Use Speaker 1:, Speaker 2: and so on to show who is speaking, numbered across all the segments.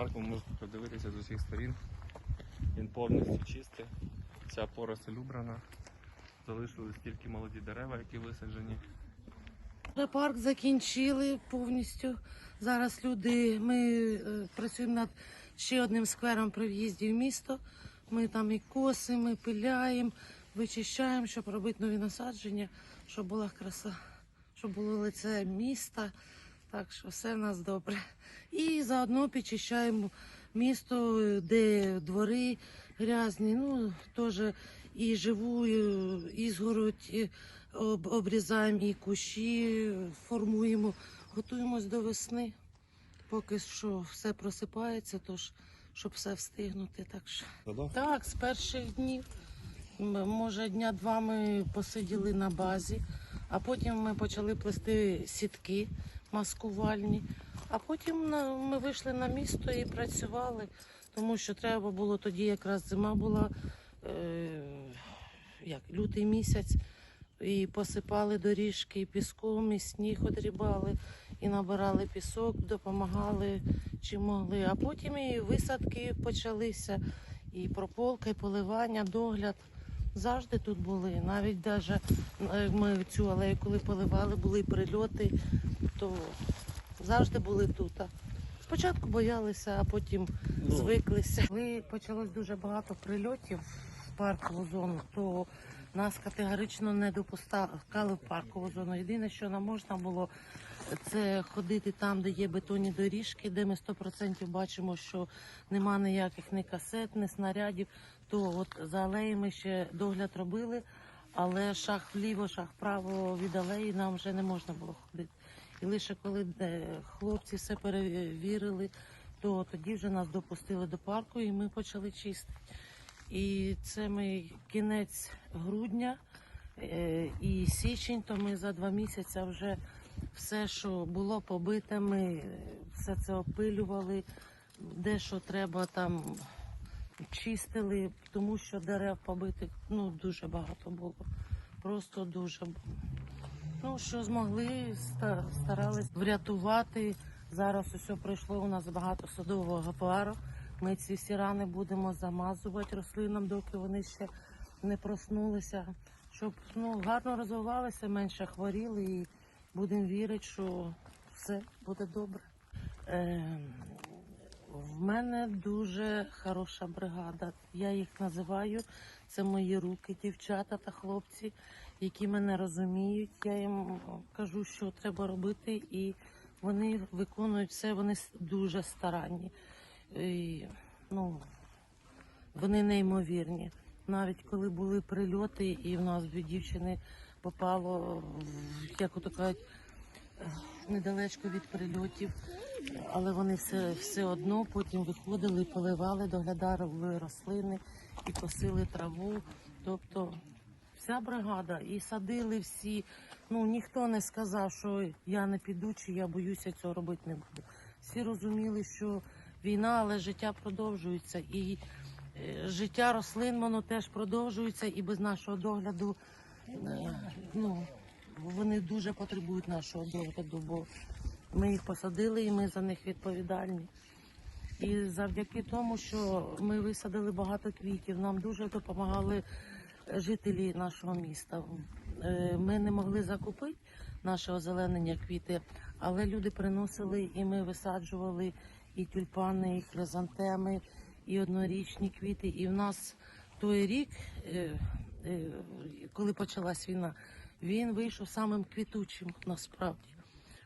Speaker 1: Парк ви можете подивитися з усіх сторін. Він повністю чистий. Ця поросль убрана. Залишились тільки молоді дерева, які висаджені.
Speaker 2: Парк закінчили повністю. Зараз люди, ми е, працюємо над ще одним сквером при в'їзді в місто. Ми там і косимо, і пиляємо, вичищаємо, щоб робити нові насадження, щоб була краса, щоб було лице міста. Так що все в нас добре. І заодно підчищаємо місто, де двори грязні. Ну, теж і живу ізгородь об, обрізаємо, і кущі формуємо, готуємось до весни. Поки що все просипається, тож щоб все встигнути. Так що так, з перших днів. Може, дня два ми посиділи на базі, а потім ми почали плести сітки маскувальні. А потім ми вийшли на місто і працювали, тому що треба було тоді, якраз зима була, е, як, лютий місяць, і посипали доріжки і піском, і сніг одрібали, і набирали пісок, допомагали чим могли. А потім і висадки почалися, і прополка, і поливання, догляд. Завжди тут були. Навіть даже е, ми цю алею, коли поливали, були прильоти, то завжди були тут. Спочатку боялися, а потім
Speaker 1: Ну.
Speaker 2: звиклися. Коли почалось дуже багато прильотів в паркову зону, то нас категорично не допускали в паркову зону. Єдине, що нам можна було, це ходити там, де є бетонні доріжки, де ми 100% бачимо, що нема ніяких ні касет, ні снарядів. То от за алеями ще догляд робили, але шаг вліво, шаг вправо від алеї нам вже не можна було ходити. І лише коли е, хлопці все перевірили, то тоді вже нас допустили до парку і ми почали чистити. І це ми кінець грудня е, і січень, то ми за два місяці вже все, що було побите, ми е, все це опилювали, де що треба там чистили, тому що дерев побитих ну, дуже багато було. Просто дуже. Ну, що змогли, ста- старались врятувати. Зараз усе пройшло у нас багато садового пару. Ми ці всі рани будемо замазувати рослинам, доки вони ще не проснулися, щоб ну, гарно розвивалися, менше хворіли і будемо вірити, що все буде добре. Е, в мене дуже хороша бригада. Я їх називаю. Це мої руки, дівчата та хлопці, які мене розуміють. Я їм кажу, що треба робити, і вони виконують все. Вони дуже старанні. І, ну, вони неймовірні. Навіть коли були прильоти, і в нас дві дівчини попало, як ото кажуть, недалечко від прильотів, але вони все, все одно потім виходили, поливали, доглядали рослини і косили траву. Тобто вся бригада і садили всі. Ну ніхто не сказав, що я не піду, чи я боюся цього робити не буду. Всі розуміли, що війна, але життя продовжується, і е, життя рослин воно теж продовжується, і без нашого догляду е, ну, вони дуже потребують нашого догляду, бо ми їх посадили і ми за них відповідальні. І завдяки тому, що ми висадили багато квітів, нам дуже допомагали жителі нашого міста. Е, Ми не могли закупити наше озеленення квіти, але люди приносили і ми висаджували і тюльпани, і хризантеми, і однорічні квіти. І в нас той рік, е, е, коли почалась війна, він вийшов самим квітучим насправді.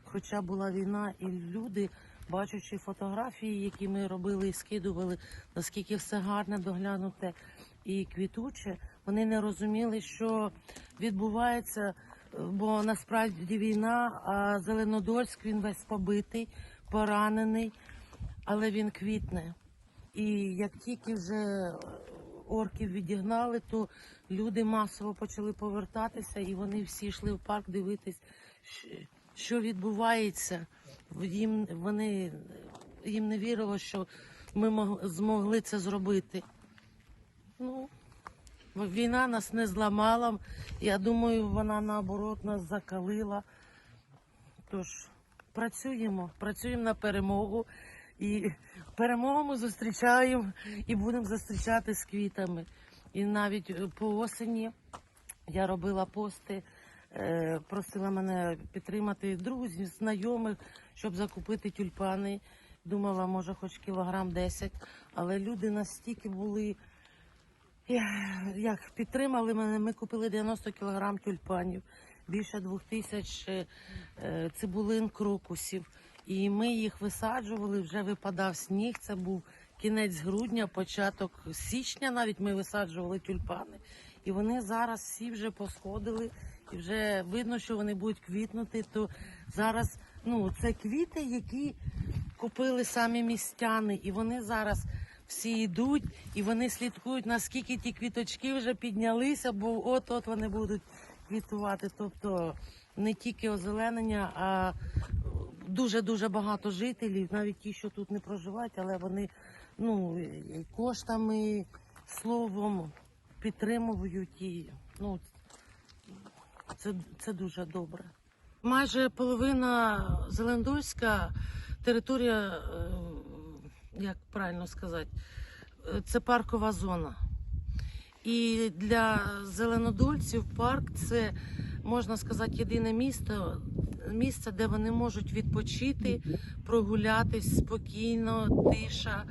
Speaker 2: Хоча була війна, і люди, бачачи фотографії, які ми робили і скидували, наскільки все гарне, доглянуте і квітуче, вони не розуміли, що відбувається, е, бо насправді війна, а Зеленодольськ він весь побитий, поранений, але він квітне. І як тільки вже орків відігнали, то люди масово почали повертатися, і вони всі йшли в парк дивитись, що відбувається. Їм вони їм не вірило, що ми змогли це зробити. Ну, війна нас не зламала. Я думаю, вона наоборот нас закалила. Тож працюємо, працюємо на перемогу. І перемогу ми зустрічаємо і будемо зустрічати з квітами. І навіть е, по осені я робила пости, е, просила мене підтримати друзів, знайомих, щоб закупити тюльпани. Думала, може, хоч кілограм 10, але люди настільки були. Як підтримали мене, ми купили 90 кілограм тюльпанів, більше двох тисяч е, е, цибулин крокусів. І ми їх висаджували, вже випадав сніг. Це був кінець грудня, початок січня. Навіть ми висаджували тюльпани. І вони зараз всі вже посходили, і вже видно, що вони будуть квітнути. То зараз ну це квіти, які купили самі містяни, і вони зараз всі йдуть, і вони слідкують, наскільки ті квіточки вже піднялися, бо от-от вони будуть квітувати. Тобто не тільки озеленення, а дуже дуже багато жителів, навіть ті, що тут не проживають, але вони ну коштами, словом підтримують і ну це, це дуже добре. Майже половина Зелендольська територія, е, як правильно сказати, е, це паркова зона. І для зеленодольців парк це можна сказати єдине місто, місце, де вони можуть відпочити, прогулятись спокійно, тиша.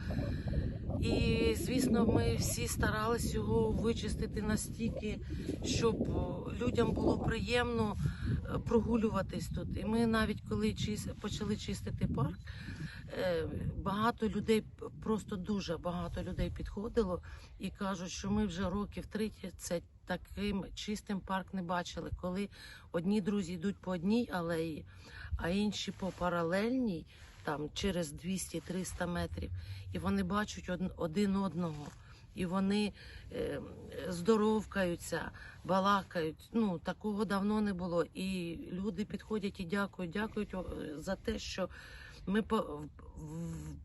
Speaker 2: І звісно, ми всі старались його вичистити настільки, щоб людям було приємно е, прогулюватись тут. І ми навіть коли почали чистити парк, багато людей, просто дуже багато людей підходило і кажуть, що ми вже років 30 таким чистим парк не бачили, коли одні друзі йдуть по одній алеї, а інші по паралельній, там через 200-300 метрів, і вони бачать од- один одного. І вони е, здоровкаються, балакають. Ну такого давно не було. І люди підходять і дякують, дякують за те, що ми по-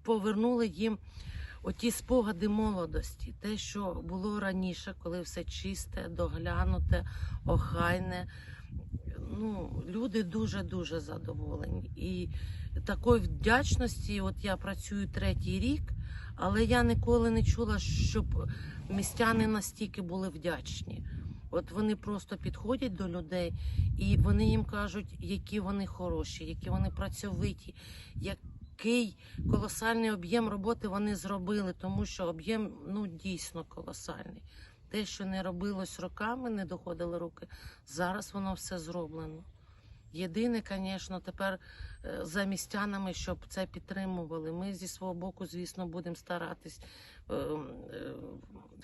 Speaker 2: повернули їм оті спогади молодості, те, що було раніше, коли все чисте, доглянуте, охайне. Ну, люди дуже дуже задоволені. І такої вдячності, от я працюю третій рік, але я ніколи не чула, щоб містяни настільки були вдячні. От вони просто підходять до людей і вони їм кажуть, які вони хороші, які вони працьовиті, який колосальний об'єм роботи вони зробили, тому що об'єм ну дійсно колосальний. Те, що не робилось роками, не доходили руки, зараз воно все зроблено. Єдине, звісно, тепер е, за містянами, щоб це підтримували. Ми зі свого боку, звісно, будемо старатись е, е,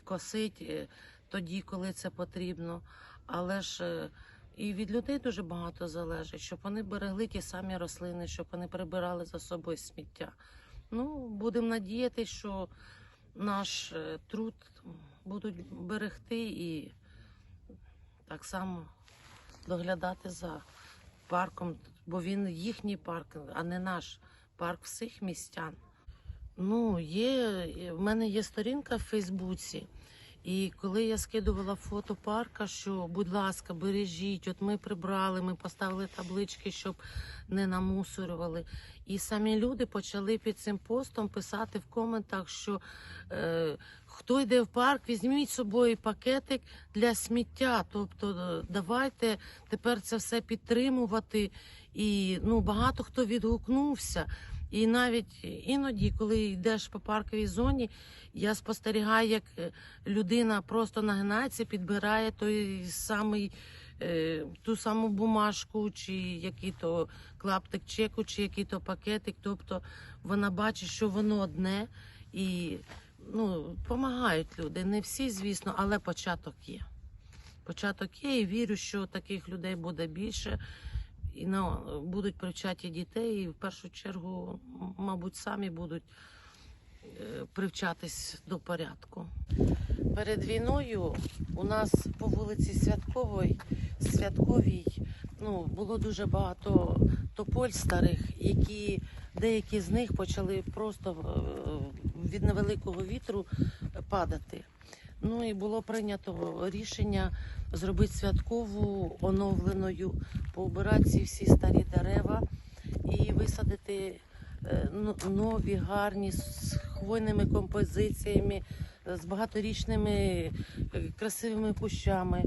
Speaker 2: косити е, тоді, коли це потрібно. Але ж е, і від людей дуже багато залежить, щоб вони берегли ті самі рослини, щоб вони прибирали за собою сміття. Ну, будемо надіятися, що наш е, труд будуть берегти і так само доглядати за парком, бо він їхній парк, а не наш парк всіх містян. Ну, є, в мене є сторінка в Фейсбуці. І коли я скидувала фото парка, що, будь ласка, бережіть, от ми прибрали, ми поставили таблички, щоб не намусорювали. І самі люди почали під цим постом писати в коментах, що е, хто йде в парк, візьміть з собою пакетик для сміття. Тобто е, давайте тепер це все підтримувати. І ну, багато хто відгукнувся. І навіть іноді, коли йдеш по парковій зоні, я спостерігаю, як е, людина просто нагинається, підбирає той самий, е, ту саму бумажку, чи який-то клаптик чеку, чи який-то пакетик. Тобто вона бачить, що воно одне і ну, допомагають люди. Не всі, звісно, але початок є. Початок є, і вірю, що таких людей буде більше. І ну, будуть привчати дітей, і в першу чергу, мабуть, самі будуть е, привчатись до порядку. Перед війною у нас по вулиці Святковій, Святковій ну, було дуже багато тополь старих, які деякі з них почали просто е, від невеликого вітру падати. Ну і було прийнято рішення зробити святкову оновленою, поубирати ці всі старі дерева і висадити е, ну, нові, гарні, з хвойними композиціями, з багаторічними е, красивими кущами.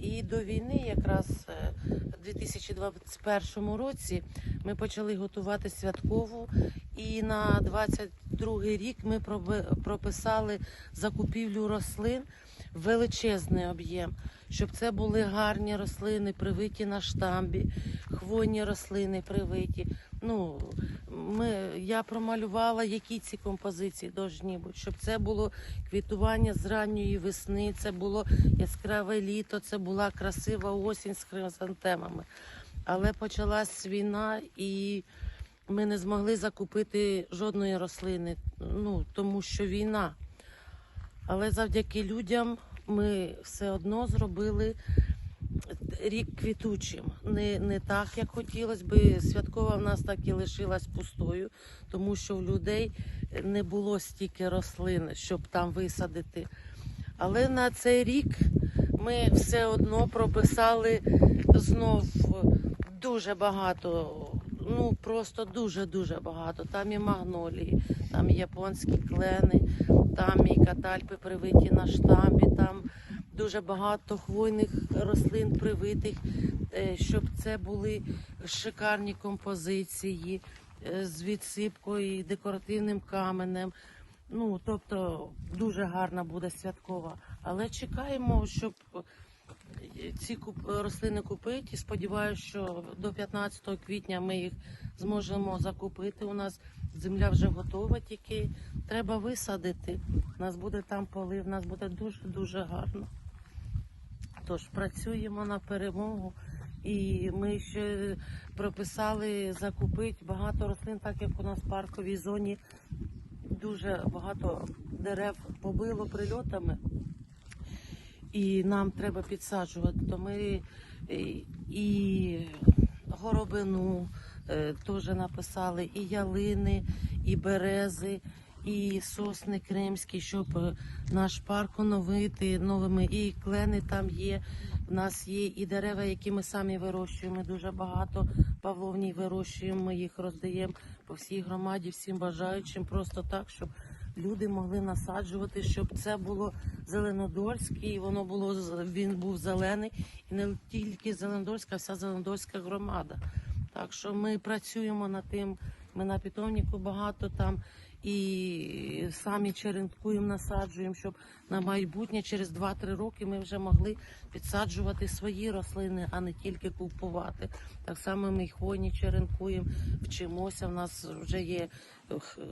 Speaker 2: І до війни, якраз е, у 2021 році, ми почали готувати святкову. І на 22 рік ми прописали закупівлю рослин величезний об'єм, щоб це були гарні рослини, привиті на штамбі, хвойні рослини привиті. Ну, ми, я промалювала, які ці композиції повинні бути, щоб це було квітування з ранньої весни, це було яскраве літо, це була красива осінь з хризантемами. Але почалась війна і ми не змогли закупити жодної рослини, ну, тому що війна. Але завдяки людям ми все одно зробили рік квітучим. Не, не так, як хотілося би. Святкова в нас так і лишилась пустою, тому що в людей не було стільки рослин, щоб там висадити. Але на цей рік ми все одно прописали знов дуже багато. Ну просто дуже-дуже багато. Там і магнолії, там і японські клени, там і катальпи привиті на штамбі, там дуже багато хвойних рослин привитих, е, щоб це були шикарні композиції е, з відсипкою і декоративним каменем. Ну, тобто дуже гарна буде святкова. Але чекаємо, щоб ці рослини купити. Сподіваюся, що до 15 квітня ми їх зможемо закупити. У нас земля вже готова, тільки треба висадити. У нас буде там полив, у нас буде дуже-дуже гарно. Тож працюємо на перемогу. І ми ще прописали закупити багато рослин, так як у нас в парковій зоні дуже багато дерев побило прильотами. І нам треба підсаджувати. То ми і- і горобину е, теж написали, і ялини, і берези, і сосни кримські, щоб е, наш парк оновити новими. І клени там є. У нас є і дерева, які ми самі вирощуємо. Дуже багато павловній вирощуємо. Ми їх роздаємо по всій громаді, всім бажаючим, просто так, щоб люди могли насаджувати, щоб це було зеленодольське, і воно було він був зелений, і не тільки Зеленодольська, а вся Зеленодольська громада. Так що ми працюємо над тим. Ми на питомнику багато там і самі черенкуємо, насаджуємо, щоб на майбутнє через 2-3 роки ми вже могли підсаджувати свої рослини, а не тільки купувати. Так само ми хвойні черенкуємо, вчимося. В нас вже є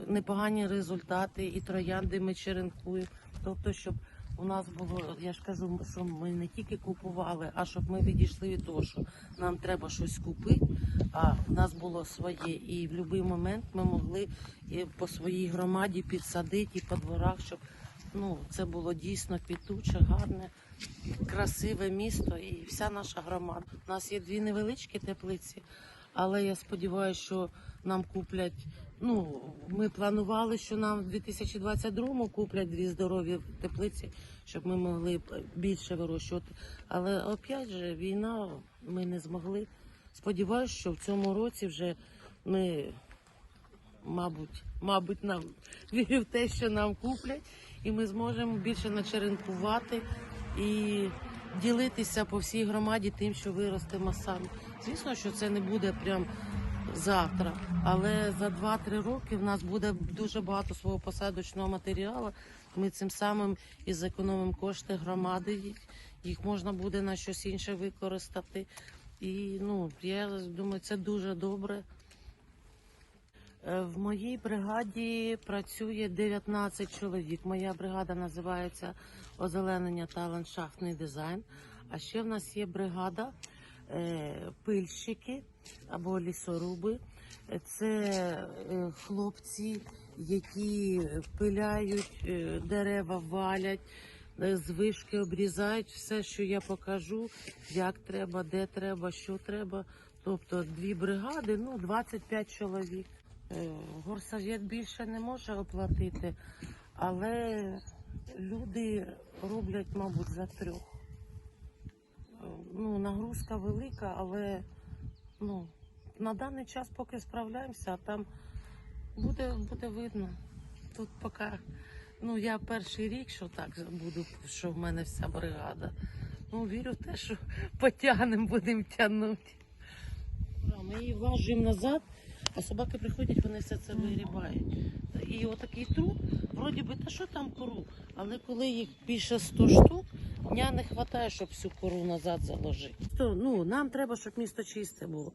Speaker 2: непогані результати, і троянди ми черенкуємо. Тобто, щоб у нас було, я ж кажу, що ми не тільки купували, а щоб ми відійшли від того, що нам треба щось купити, а в нас було своє. І в будь-який момент ми могли по своїй громаді підсадити і по дворах, щоб ну, це було дійсно квітуче, гарне, красиве місто і вся наша громада. У нас є дві невеличкі теплиці, але я сподіваюся, що нам куплять. Ну, ми планували, що нам в 2022-му куплять дві здорові теплиці, щоб ми могли більше вирощувати. Але опять же, війна ми не змогли. Сподіваюся, що в цьому році вже ми, мабуть, мабуть, нам вірю в те, що нам куплять, і ми зможемо більше начеренкувати і ділитися по всій громаді тим, що виростемо самі. Звісно, що це не буде прям завтра, але за 2-3 роки в нас буде дуже багато свого посадочного матеріалу. Ми цим самим і зекономимо кошти громади. Їх, їх можна буде на щось інше використати. І ну, я думаю, це дуже добре. Е, В моїй бригаді працює 19 чоловік. Моя бригада називається Озеленення та ландшафтний дизайн. А ще в нас є бригада е, пильщики або лісоруби. Це е, хлопці, які пиляють е, дерева, валять, е, з вишки обрізають все, що я покажу, як треба, де треба, що треба. Тобто дві бригади, ну 25 чоловік. Горсовєт більше не може оплатити, але люди роблять, мабуть, за трьох. Ну, нагрузка велика, але ну, на даний час поки справляємося, а там Буде, буде видно. Тут поки, ну я перший рік, що так буду, що в мене вся бригада. Ну, вірю в те, що потягнемо, будемо тягнути. Ми її важимо назад, а собаки приходять, вони все це вигрібають. І отакий труп, вроді би, та що там кору? Але коли їх більше 100 штук, дня не вистачає, щоб всю кору назад заложити. То, ну, нам треба, щоб місто чисте було.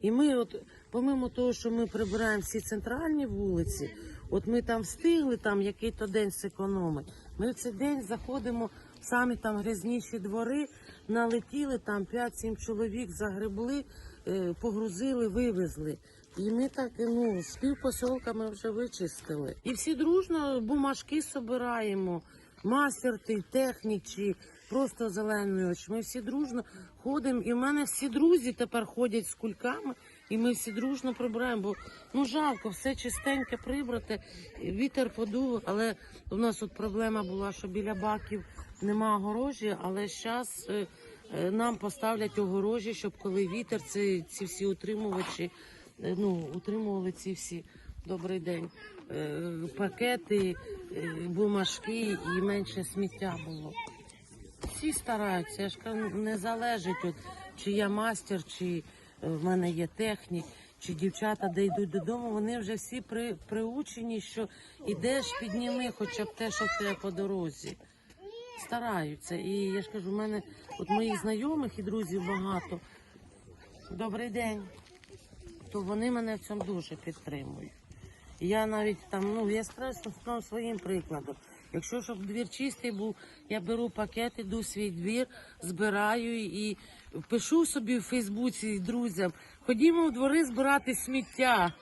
Speaker 2: І ми, от, помимо того, що ми прибираємо всі центральні вулиці, от ми там встигли там який-то день зекономити. Ми в цей день заходимо в самі там грязніші двори, налетіли там 5-7 чоловік, загребли, е, погрузили, вивезли. І ми так ну, з півпосілка ми вже вичистили. І всі дружно бумажки собираємо, мастер ти, технік чи просто зелений оч. Ми всі дружно ходимо. І в мене всі друзі тепер ходять з кульками, і ми всі дружно прибираємо. Бо ну жалко, все чистеньке прибрати. Вітер подув, але у нас от проблема була, що біля баків нема огорожі, але зараз нам поставлять огорожі, щоб коли вітер, ці, ці всі утримувачі, е, ну, утримували ці всі. Добрий день. е, Пакети, е, бумажки і менше сміття було. Всі стараються, я ж кажу, не залежить, от, чи я мастер, чи е, в мене є технік, чи дівчата, де йдуть додому, вони вже всі при, приучені, що ідеш, підніми хоча б те, що в тебе по дорозі. Стараються. І я ж кажу, в мене от моїх знайомих і друзів багато. Добрий день. То вони мене в цьому дуже підтримують. Я навіть там, ну я в своїм прикладом. Якщо щоб двір чистий був, я беру пакет, іду в свій двір, збираю і пишу собі в Фейсбуці друзям, ходімо в двори збирати сміття.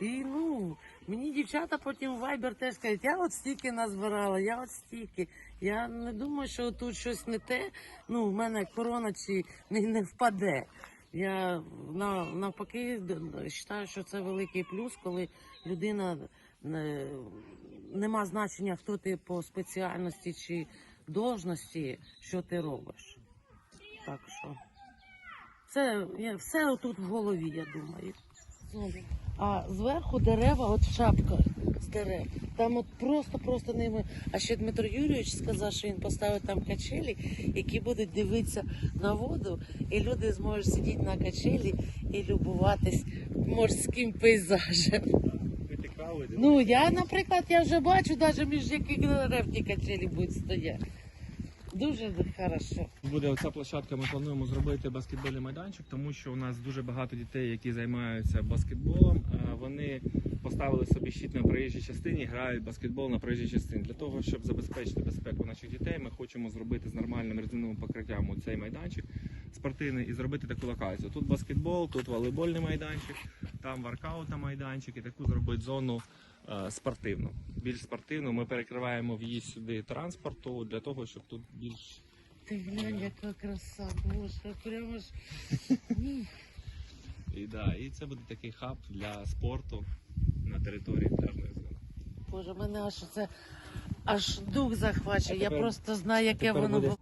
Speaker 2: І ну, мені дівчата потім в Viber теж кажуть, я от стільки назбирала, я от стільки. Я не думаю, що тут щось не те. Ну, в мене корона чи не, не впаде. Я на, навпаки вважаю, що це великий плюс, коли людина нема значення, хто ти по спеціальності чи должності, що ти робиш. Так що це все тут в голові, я думаю. А зверху дерева, от шапка з дерев. Там от просто-просто ними. А ще Дмитро Юрійович сказав, що він поставив там качелі, які будуть дивитися на воду, і люди зможуть сидіти на качелі і любуватись морським пейзажем. Ну я, наприклад, я вже бачу, навіть між яких дерев ті качелі будуть стояти. Дуже хорошо.
Speaker 1: Буде оця площадка. Ми плануємо зробити баскетбольний майданчик, тому що у нас дуже багато дітей, які займаються баскетболом. Вони поставили собі щит на проїжджій частині, грають баскетбол на проїжджій частині. Для того, щоб забезпечити безпеку наших дітей, ми хочемо зробити з нормальним резиновим покриттям цей майданчик спортивний і зробити таку локацію. Тут баскетбол, тут волейбольний майданчик, там воркаутна майданчик і таку зробити зону е, спортивну. Більш спортивну. Ми перекриваємо в'їзд сюди транспорту для того, щоб тут більш
Speaker 2: Ти глянь, яка краса, боже, прямо ж.
Speaker 1: І, да, і це буде такий хаб для спорту на території пляжної зони.
Speaker 2: Боже, мене аж це аж дух захвачує. Я просто знаю, яке воно було.